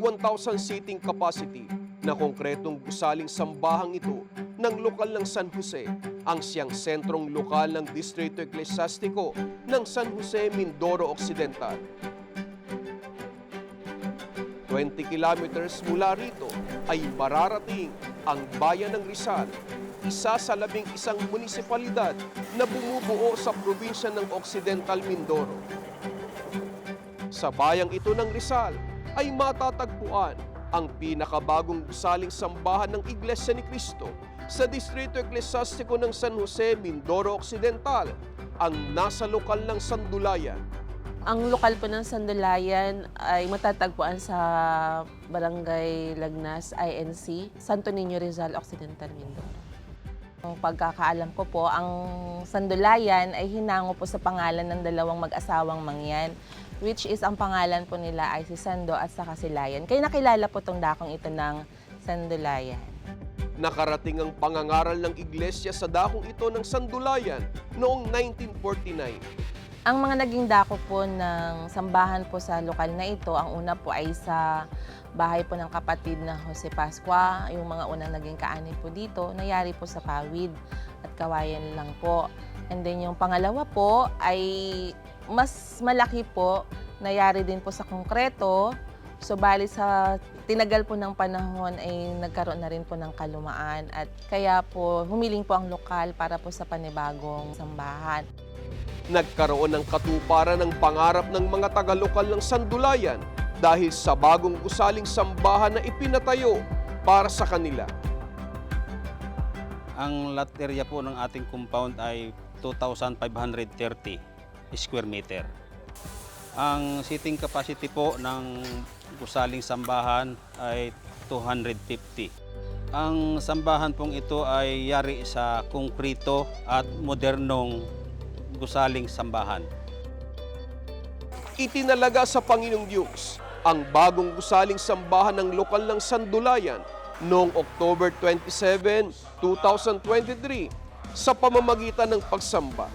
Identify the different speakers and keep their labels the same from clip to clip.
Speaker 1: 1,000 seating capacity na konkretong gusaling sambahang ito ng lokal ng San Jose ang siyang sentrong lokal ng Distrito Eklesiastiko ng San Jose, Mindoro Occidental. 20 kilometers mula rito ay mararating ang bayan ng Rizal, isa sa labing isang munisipalidad na bumubuo sa probinsya ng Occidental Mindoro. Sa bayang ito ng Rizal ay matatagpuan ang pinakabagong gusaling sambahan ng Iglesia ni Cristo sa Distrito Eklesiastiko ng San Jose, Mindoro Occidental, ang nasa lokal ng Sandulayan.
Speaker 2: Ang lokal po ng Sandulayan ay matatagpuan sa Barangay Lagnas, INC, Santo Niño Rizal, Occidental Mindoro. Ang pagkakaalam ko po, ang Sandulayan ay hinango po sa pangalan ng dalawang mag-asawang mangyan, which is ang pangalan po nila ay si Sando at saka si Layan. Kaya nakilala po tong dakong ito ng Sandulayan.
Speaker 1: Nakarating ang pangangaral ng iglesia sa dakong ito ng Sandulayan noong 1949.
Speaker 2: Ang mga naging dako po ng sambahan po sa lokal na ito, ang una po ay sa bahay po ng kapatid na Jose Pascua, yung mga unang naging kaanib po dito, nayari po sa Pawid at Kawayan lang po. And then yung pangalawa po ay mas malaki po, nayari din po sa konkreto. So bali sa tinagal po ng panahon ay nagkaroon na rin po ng kalumaan at kaya po humiling po ang lokal para po sa panibagong sambahan.
Speaker 1: Nagkaroon ng katuparan ng pangarap ng mga taga-lokal ng Sandulayan dahil sa bagong gusaling sambahan na ipinatayo para sa kanila.
Speaker 3: Ang lot area po ng ating compound ay 2,530 square meter. Ang seating capacity po ng gusaling sambahan ay 250. Ang sambahan pong ito ay yari sa konkrito at modernong gusaling sambahan.
Speaker 1: Itinalaga sa Panginoong Diyos ang bagong gusaling sambahan ng lokal ng Sandulayan noong October 27, 2023 sa pamamagitan ng pagsamba.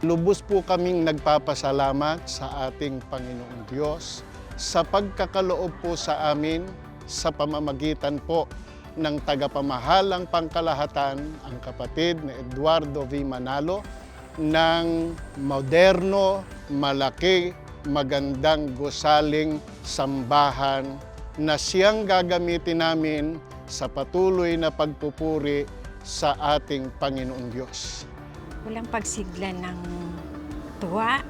Speaker 4: Lubos po kaming nagpapasalamat sa ating Panginoong Diyos sa pagkakaloob po sa amin sa pamamagitan po ng tagapamahalang pangkalahatan, ang kapatid na Eduardo V. Manalo, ng moderno, malaki, magandang gusaling sambahan na siyang gagamitin namin sa patuloy na pagpupuri sa ating Panginoong Diyos.
Speaker 5: Walang pagsigla ng tuwa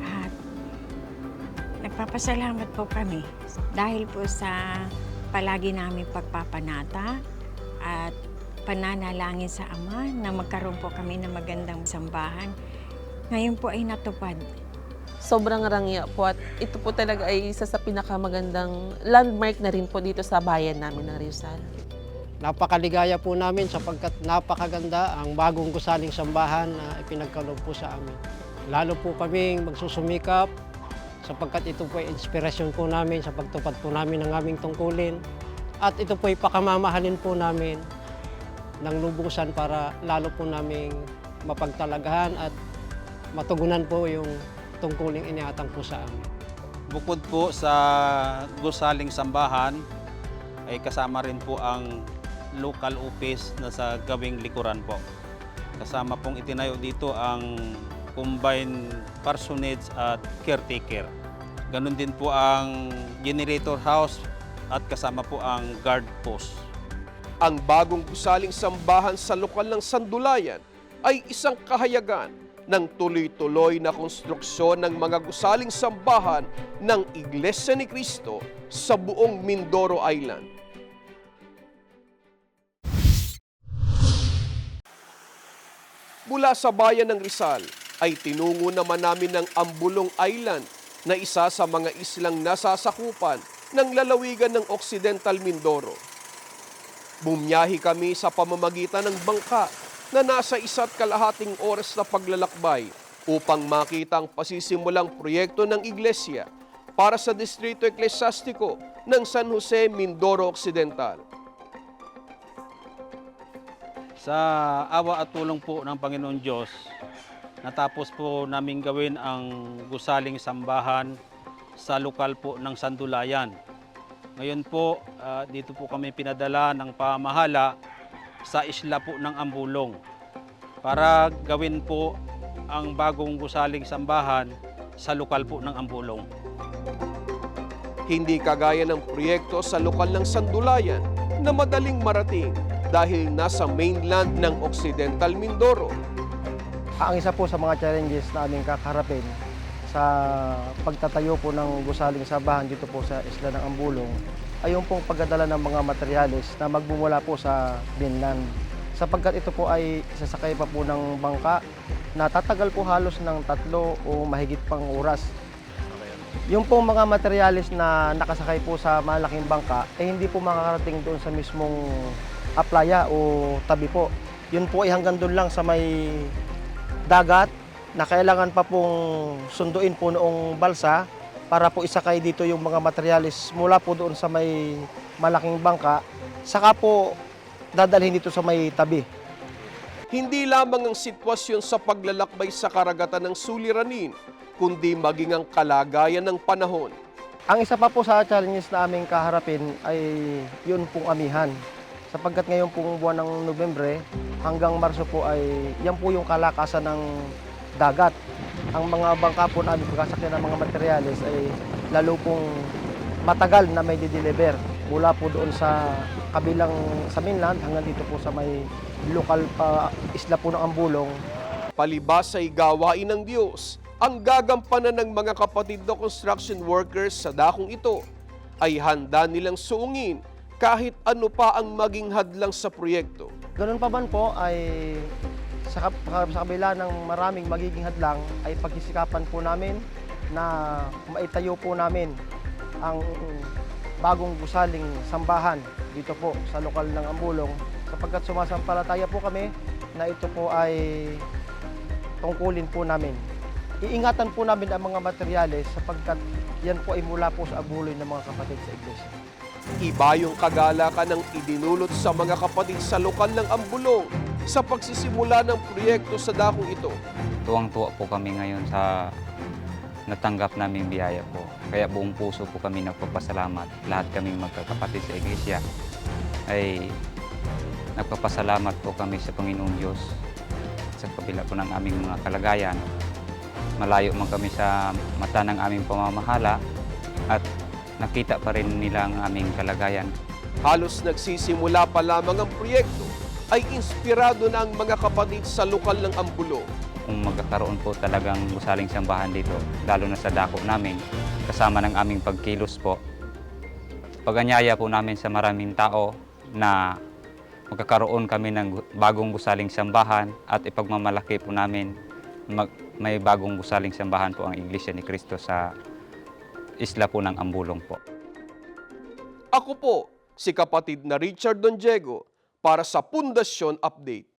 Speaker 5: at nagpapasalamat po kami dahil po sa palagi namin pagpapanata at pananalangin sa Ama na magkaroon po kami ng magandang sambahan. Ngayon po ay natupad.
Speaker 2: sobrang rangya po at ito po talaga ay isa sa pinakamagandang landmark na rin po dito sa bayan namin ng Rizal.
Speaker 6: Napakaligaya po namin sapagkat napakaganda ang bagong gusaling sambahan na ipinagkaloob po sa amin. Lalo po kaming magsusumikap sapagkat ito po ay inspirasyon po namin sa pagtupad po namin ng aming tungkulin. At ito po ay pakamamahalin po namin ng lubusan para lalo po naming mapagtalagahan at matugunan po yung tungkuling iniatang po sa amin.
Speaker 3: Bukod po sa gusaling sambahan, ay kasama rin po ang local office na sa gawing likuran po. Kasama pong itinayo dito ang combined parsonage at caretaker. Ganon din po ang generator house at kasama po ang guard post.
Speaker 1: Ang bagong gusaling sambahan sa lokal ng Sandulayan ay isang kahayagan ng tuloy-tuloy na konstruksyon ng mga gusaling sambahan ng Iglesia ni Cristo sa buong Mindoro Island. Mula sa bayan ng Rizal ay tinungo naman namin ng Ambulong Island na isa sa mga islang nasasakupan ng lalawigan ng Occidental Mindoro. Bumiyahi kami sa pamamagitan ng bangka na nasa isa't kalahating oras na paglalakbay upang makita ang pasisimulang proyekto ng iglesia para sa Distrito Eklesiastiko ng San Jose, Mindoro Occidental.
Speaker 3: Sa awa at tulong po ng Panginoon Diyos, natapos po namin gawin ang gusaling sambahan sa lokal po ng Sandulayan. Ngayon po, ah, dito po kami pinadala ng pamahala sa isla po ng Ambulong para gawin po ang bagong gusaling sambahan sa lokal po ng Ambulong.
Speaker 1: Hindi kagaya ng proyekto sa lokal ng Sandulayan na madaling marating dahil nasa mainland ng Occidental Mindoro.
Speaker 7: Ang isa po sa mga challenges na aming kakaharapin sa pagtatayo po ng gusaling sabahan dito po sa isla ng Ambulong ay yung pong pagdadala ng mga materyales na magmumula po sa mainland. Sapagkat ito po ay sasakay pa po ng bangka na tatagal po halos ng tatlo o mahigit pang oras. Yung pong mga materyales na nakasakay po sa malaking bangka ay hindi po makakarating doon sa mismong aplaya o tabi po. Yun po ay hanggang doon lang sa may dagat na kailangan pa pong sunduin po noong balsa para po isakay dito yung mga materyales mula po doon sa may malaking bangka saka po dadalhin dito sa may tabi.
Speaker 1: Hindi lamang ang sitwasyon sa paglalakbay sa karagatan ng suliranin, kundi maging ang kalagayan ng panahon.
Speaker 7: Ang isa pa po sa challenges na aming kaharapin ay yun pong amihan. Sapagkat ngayon pong buwan ng Nobyembre hanggang Marso po ay yan po yung kalakasan ng dagat. Ang mga bangka po namin pagkasakyan ng mga materyales ay lalo pong matagal na may dideliver mula po doon sa kabilang sa mainland hanggang dito po sa may lokal pa isla po ng Ambulong
Speaker 1: Palibas ay gawain ng Diyos, ang gagampanan ng mga kapatid na construction workers sa dakong ito ay handa nilang suungin kahit ano pa ang maging hadlang sa proyekto.
Speaker 7: Ganun pa man po ay sa, sa kabila ng maraming magiging hadlang ay pagkisikapan po namin na maitayo po namin ang bagong gusaling sambahan dito po sa lokal ng Ambulong sapagkat sumasampalataya po kami na ito po ay tungkulin po namin. Iingatan po namin ang mga materyales sapagkat yan po ay mula po sa abuloy ng mga kapatid sa iglesia.
Speaker 1: Iba yung kagalakan ng idinulot sa mga kapatid sa lokal ng Ambulong sa pagsisimula ng proyekto sa dakong ito.
Speaker 8: Tuwang-tuwa po kami ngayon sa natanggap naming biyaya po. Kaya buong puso po kami nagpapasalamat. Lahat kaming magkakapatid sa iglesia ay nagpapasalamat po kami sa Panginoong Diyos sa kabila po ng aming mga kalagayan. Malayo man kami sa mata ng aming pamamahala at nakita pa rin nila ang aming kalagayan.
Speaker 1: Halos nagsisimula pa lamang ang proyekto ay inspirado na ang mga kapatid sa lokal ng Ambulong.
Speaker 8: kung magkakaroon po talagang gusaling sambahan dito, lalo na sa dako namin, kasama ng aming pagkilos po. Paganyaya po namin sa maraming tao na magkakaroon kami ng bagong gusaling sambahan at ipagmamalaki po namin mag- may bagong gusaling sambahan po ang Iglesia ni Cristo sa isla po ng Ambulong po.
Speaker 1: Ako po, si kapatid na Richard Don Diego para sa Pundasyon Update.